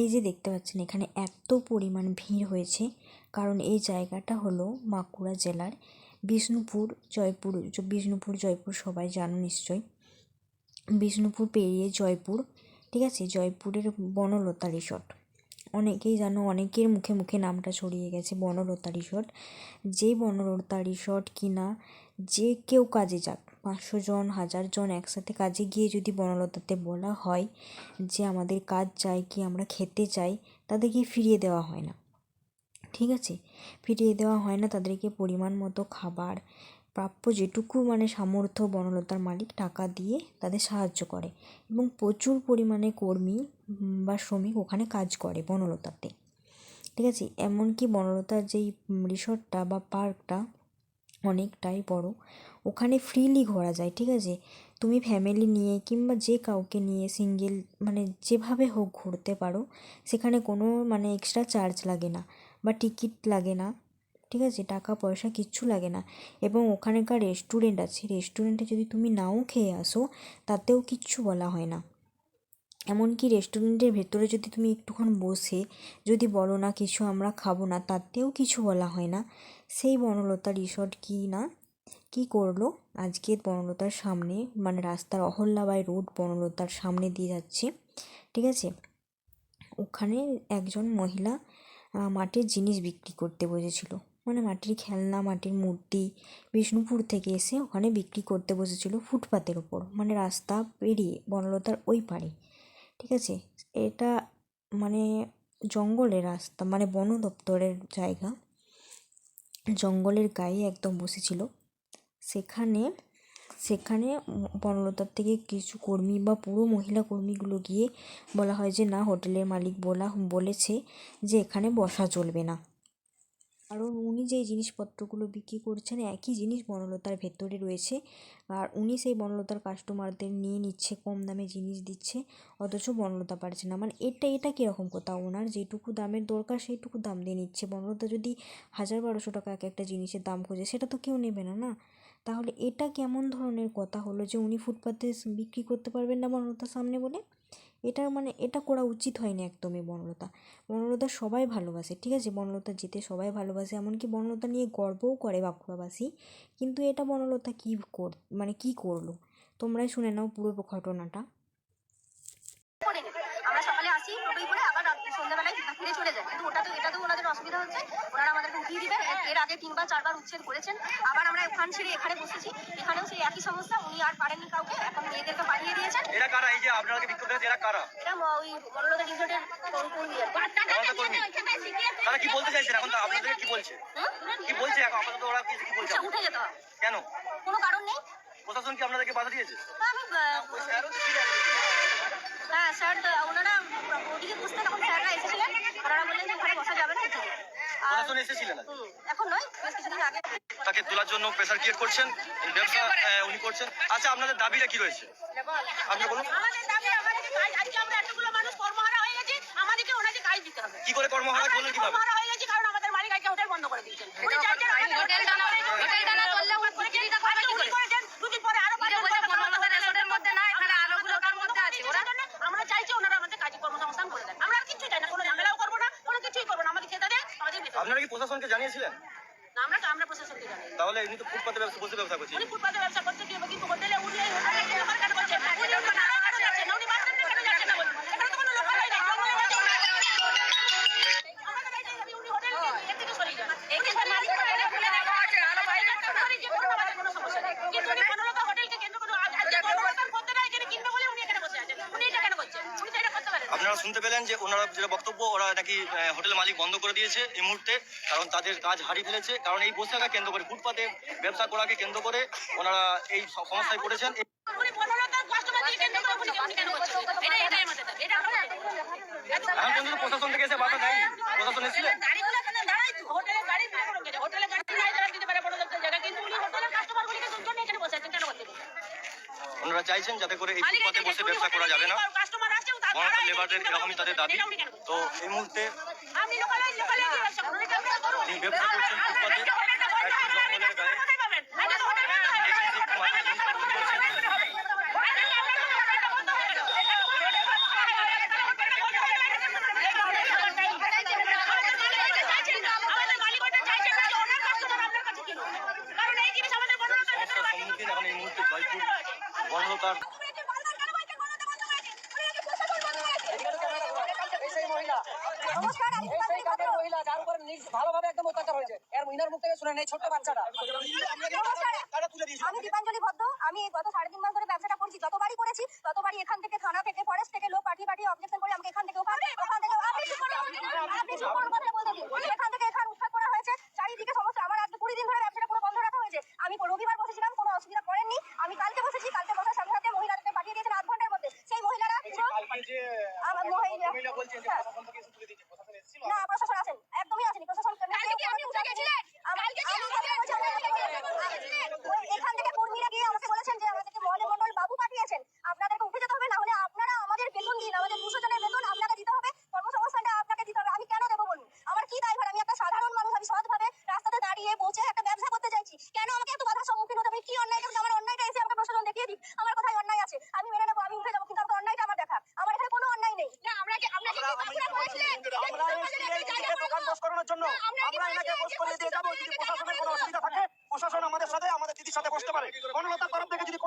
এই যে দেখতে পাচ্ছেন, এখানে এত পরিমাণ ভিড় হয়েছে। কারণ এই জায়গাটা হলো বাঁকুড়া জেলার বিষ্ণুপুর, জয়পুর বিষ্ণুপুর, জয়পুর সবাই জানো নিশ্চয়ই। বিষ্ণুপুর পেরিয়ে জয়পুর, ঠিক আছে? জয়পুরের বনলতা রিসর্ট। অনেকেই জানো, অনেকের মুখে মুখে নামটা ছড়িয়ে গেছে বনলতা রিসর্ট। যে বনলতা রিসর্ট কিনা, যে কেউ কাজে যাক পাঁচশো জন, হাজার জন একসাথে কাজে গিয়ে যদি বনলতাতে বলা হয় যে আমাদের কাজ চাই কি আমরা খেতে চাই, তাদেরকে ফিরিয়ে দেওয়া হয় না। ঠিক আছে? ফিরিয়ে দেওয়া হয় না, তাদেরকে পরিমাণ মতো খাবার, প্রাপ্য যেটুকু মানে সামর্থ্য বনলতার মালিক টাকা দিয়ে তাদের সাহায্য করে এবং প্রচুর পরিমাণে কর্মী বা শ্রমিক ওখানে কাজ করে বনলতাতে। ঠিক আছে? এমনকি বনলতার যেই রিসর্টটা বা পার্কটা অনেকটাই বড় ওখানে ফ্রিলি ঘোরা যায়, ঠিক আছে? তুমি ফ্যামিলি নিয়ে কিংবা যে কাউকে নিয়ে সিঙ্গেল মানে যেভাবে হোক ঘুরতে পারো, সেখানে কোনো মানে এক্সট্রা চার্জ লাগে না বা টিকিট লাগে না, ঠিক আছে? টাকা, পয়সা কিচ্ছু লাগে না। এবং ওখানকার রেস্টুরেন্ট আছে রেস্টুরেন্টে যদি তুমি নাও খেয়ে আসো, তাতেও কিচ্ছু বলা হয় না। এমনকি রেস্টুরেন্টের ভেতরে যদি তুমি একটুক্ষণ বসে যদি বলো না কিছু আমরা খাব না, তাতেও কিছু বলা হয় না। সেই বনলতা রিসর্ট কি না? কি করল? আজকে বনলতার সামনে মানে রাস্তার অহল্যাবাই রোড বনলতার সামনে দিয়ে যাচ্ছে, ঠিক আছে? ওখানে একজন মহিলা মাটির জিনিস বিক্রি করতে বসেছিল। মানে মাটির খেলনা, মাটির মূর্তি, বিষ্ণুপুর থেকে এসে ওখানে বিক্রি করতে বসেছিল ফুটপাতের ওপর। মানে রাস্তা পেরিয়ে বনলতার ওই পারে ঠিক আছে? এটা মানে জঙ্গলের রাস্তা মানে বন দপ্তরের জায়গা। জঙ্গলের গায়ে একদম বসেছিল। সেখানে সেখানে বনলতার থেকে কিছু কর্মী বা পুরো মহিলা কর্মীগুলো গিয়ে বলা হয় যে, না, হোটেলের মালিক বলা, বলেছে যে, এখানে বসা চলবে না। কারণ উনি যেই জিনিসপত্রগুলো বিক্রি করছেন, একই জিনিস বনলতার ভেতরে রয়েছে। আর উনি সেই বনলতার কাস্টমারদের নিয়ে নিচ্ছে, কম দামে জিনিস দিচ্ছে, অথচ বনলতা পারছে না। মানে এটা এটা কীরকম কথা? ওনার যেটুকু দামের দরকার, সেইটুকু দাম দিয়ে নিচ্ছে। বনলতা যদি হাজার বারোশো টাকা এক একটা জিনিসের দাম খোঁজে, সেটা তো কেউ নেবে না না? তাহলে এটা কেমন ধরনের কথা হলো যে উনি ফুটপাথে বিক্রি করতে পারবেন না বনলতার সামনে বলে? এটা মানে এটা করা উচিত হয়নি একদমই বনলতা। বনলতা সবাই ভালোবাসে, ঠিক আছে? বনলতা যেতে সবাই ভালোবাসে, এমনকি বনলতা নিয়ে গর্বও করে বাঁকুড়াবাসী। কিন্তু এটা বনলতা কী কর মানে কী করল? তোমরাই শুনে নাও পুরো ঘটনাটা করে নেবে আমরা সকালে আসি টোটোই করে আবার সন্ধ্যাবেলায় ফিরে চলে যাই কিন্তু ওটা তো এটা তো ওনাদের অসুবিধা হচ্ছে ওনারা আমাদেরকে উঠিয়ে দিবে। এর- আগে তিনবার চারবার উচ্ছেদ করেছেন। আবার আমরা ওখান ছেড়ে এখানে বসেছি। এখানেও সেই একই সমস্যা উনি আর পারেননি কাউকে এখন মেয়েদেরকে পাঠিয়ে দিয়েছেন। এরা কারা? এই যে আপনারা বিক্ষোভ করেছে এরা কারা? এটা ওই মরলতা রিসোর্টের কর্মী তারা কি বলতে চাইছেন এখন? তো আপনাদের কি বলছে? কি বলছে এখন? আপাতত ওরা কি কি বলছে উঠে যেতে হবে। কেন? কোনো কারণ নেই। প্রশাসন কি আপনাদেরকে বাধা দিয়েছে? আমি আহ, হ্যাঁ স্যার তো ওনারা ওদিকে বসতে তখন স্যাররা এসেছিলেন। ওনারা বললেন যে ওখানে বসা যাবে না প্রশাসন এসেছিলেন এখন নয় বেশ কিছুদিন আগে। তাকে তোলার জন্য প্রেসার ক্রিয়েট করছেন ব্যবসা উনি করছেন। আচ্ছা আপনাদের দাবিটা কি রয়েছে? আপনি বলুন। আমাদের দাবি আমাদেরকে কাজ আজকে আমরা এতগুলো মানুষ কর্মহারা হয়ে গেছি আমাদেরকে ওনাকে কাজ দিতে হবে। কি করে কর্মহারা বলুন কীভাবে? কর্মহারা হয়ে গেছি কারণ আমাদের মালিক আজকে হোটেল বন্ধ করে দিয়েছেন উনি চাইছেন আমাদের হোটেল ডানা হোটেল ডানা চললে ওর বিক্রিটা করবে কি উনি করে করেছেন দুদিন পরে আরও এটা বলছে বনলতা রেসর্টের মধ্যে না এখানে আলোগুলো কার মধ্যে আছে ওরা আমরা চাইছি ওনারা আমাদের কাজ কর্মসংস্থান করে দেন আমরা আর কিছু চাই না কোনো ঝামেলাও করব না কোনো কিছুই করব না আমাদের খেতে দেন আমাদের বেতন দেন। আপনারা কি প্রশাসনকে জানিয়েছিলেন? না, তো আমরা প্রশাসনকে জানি তাহলে এমনি তো ফুটপাতে ব্যবসা বসে ব্যবসা করছি। উনি ফুটপাতে ব্যবসা করতে গিয়ে কিন্তু হোটেলে উনি উনি উনি শুনতে পেলেন যে ওনারা যেটা বক্তব্য ওরা নাকি হোটেল মালিক বন্ধ করে দিয়েছে এই মুহূর্তে কারণ তাদের কাজ হারিয়ে ফেলেছে। কারণ এই বসে থাকা কেন্দ্র করে ফুটপাতে ব্যবসা করাকে কেন্দ্র করে ওনারা এই সমস্যায় পড়েছেন। এখন পর্যন্ত প্রশাসন থেকে এসে বাধা দেয়নি। প্রশাসন এসেছিলেন? ওনারা চাইছেন যাতে করে এই ফুটপাতে বসে ব্যবসা করা যাবে না। কর্মরত এই মুহূর্তে সম্মুখীন এখন এই মুহূর্তে বন্ধ তার মহিলা দীপাঞ্জলি ভদ্র। আমি গত সাড়ে তিন মাস ধরে ব্যবসাটা করছি। যতবারই করেছি ততবারই এখান থেকে থানা থেকে ফরেস্ট থেকে লোক পাঠিয়ে পাঠিয়ে অবজেকশন করে এখান থেকে এখান থেকে এখান দোকান বস করানোর জন্য। আমরা এনাকে দিয়ে যাব যদি প্রশাসনের কোনো অসুবিধা থাকে প্রশাসন আমাদের সাথে আমাদের দিদির সাথে বসতে পারে। বনলতার তরফ থেকে যদি